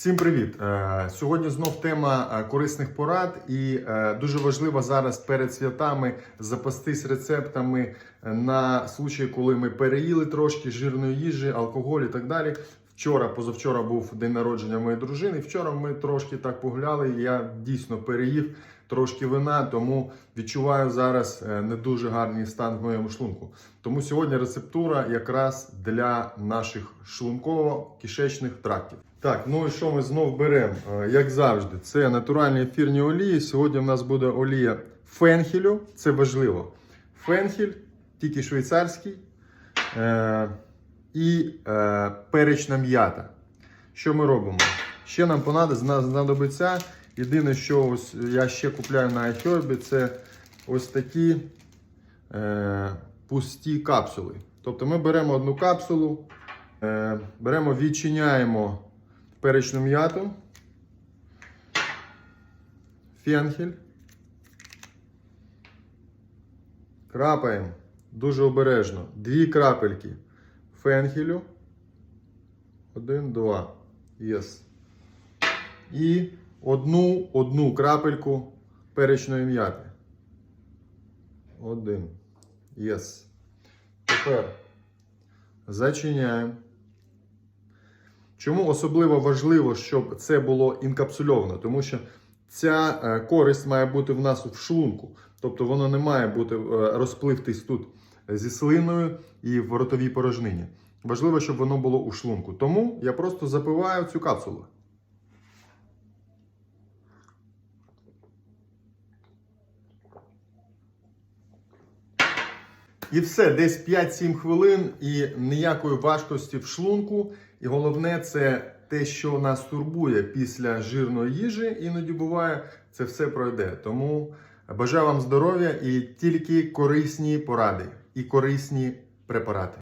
Всім привіт! Е, Сьогодні знов тема е, корисних порад, і е, дуже важливо зараз перед святами запастись рецептами на случай, коли ми переїли трошки жирної їжі, алкоголь і так далі. Вчора, позавчора був день народження моєї дружини. Вчора ми трошки так погуляли. Я дійсно переїв трошки вина, тому відчуваю зараз е, не дуже гарний стан в моєму шлунку. Тому сьогодні рецептура якраз для наших шлунково-кишечних трактів. Так, ну і що ми знов беремо? Е, Як завжди, це натуральні ефірні олії. Сьогодні в нас буде олія фенхелю, це важливо. Фенхель, тільки швейцарський. І е, перечна м'ята. Що ми робимо? Ще нам знадобиться. Єдине, що ось я ще купляю на iHerb, це ось такі е, пусті капсули. Тобто ми беремо одну капсулу, е, беремо, відчиняємо перечну м'яту, фенхель, крапаємо дуже обережно. Дві крапельки фенхелю. Один, два. Єс. І одну, одну крапельку перечної м'яти. Один. Єс. Тепер зачиняємо. Чому особливо важливо, щоб це було інкапсульовано? Тому що ця е, користь має бути в нас в шлунку. Тобто воно не має бути е, розпливтись тут зі слиною і в ротовій порожнині. Важливо, щоб воно було у шлунку. Тому я просто запиваю цю капсулу. І все, десь 5-7 хвилин і ніякої важкості в шлунку. І головне, це те, що нас турбує після жирної їжі, іноді буває, це все пройде. Тому бажаю вам здоров'я і тільки корисні поради і корисні препарати.